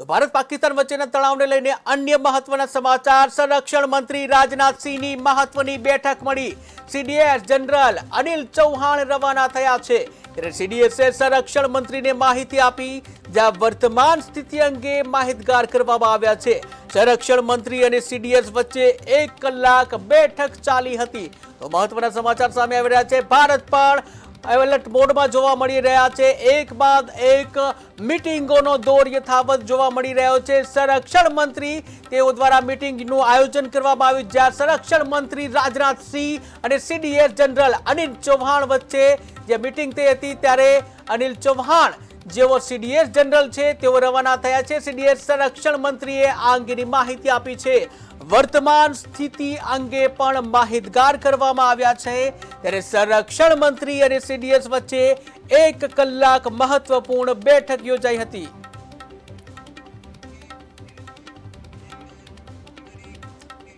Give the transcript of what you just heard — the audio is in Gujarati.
તો ભારત પાકિસ્તાન વચ્ચેના તણાવને લઈને અન્ય મહત્વના સમાચાર. સંરક્ષણ મંત્રી રાજનાથસિંહની મહત્વની બેઠક મળી. સીડીએસ જનરલ અનિલ ચૌહાણ રવાના થયા છે. ત્યારે સીડીએસે સંરક્ષણ મંત્રીને માહિતી આપી જ્યાં વર્તમાન સ્થિતિ અંગે માહિતગાર કરવામાં આવ્યા છે. સંરક્ષણ મંત્રી અને સીડીએસ વચ્ચે એક કલાક બેઠક ચાલી હતી. તો મહત્વના સમાચાર સામે આવી રહ્યા છે. ભારત પણ એલર્ટ મોડમાં જોવા મળી રહ્યા છે. એક બાદ એક મિટિંગોનો દોર યથાવત જોવા મળી રહ્યો છે. સંરક્ષણ મંત્રી તેઓ દ્વારા મિટિંગનું આયોજન કરવામાં આવ્યું, જ્યાં સંરક્ષણ મંત્રી રાજનાથસિંહ અને સીડીએસ જનરલ અનિલ ચૌહાણ વચ્ચે જે મિટિંગ થઈ હતી, ત્યારે અનિલ ચૌહાણ જેઓ સીડીએસ જનરલ છે, તેઓ રવાના થયા છે. સીડીએસ સંરક્ષણ મંત્રીએ આ અંગેની માહિતી આપી છે. વર્તમાન સ્થિતિ અંગે પણ માહિતગાર કરવામાં આવ્યા છે. ત્યારે સંરક્ષણ મંત્રી અને સીડીએસ વચ્ચે એક કલાક મહત્વપૂર્ણ બેઠક યોજાઈ હતી.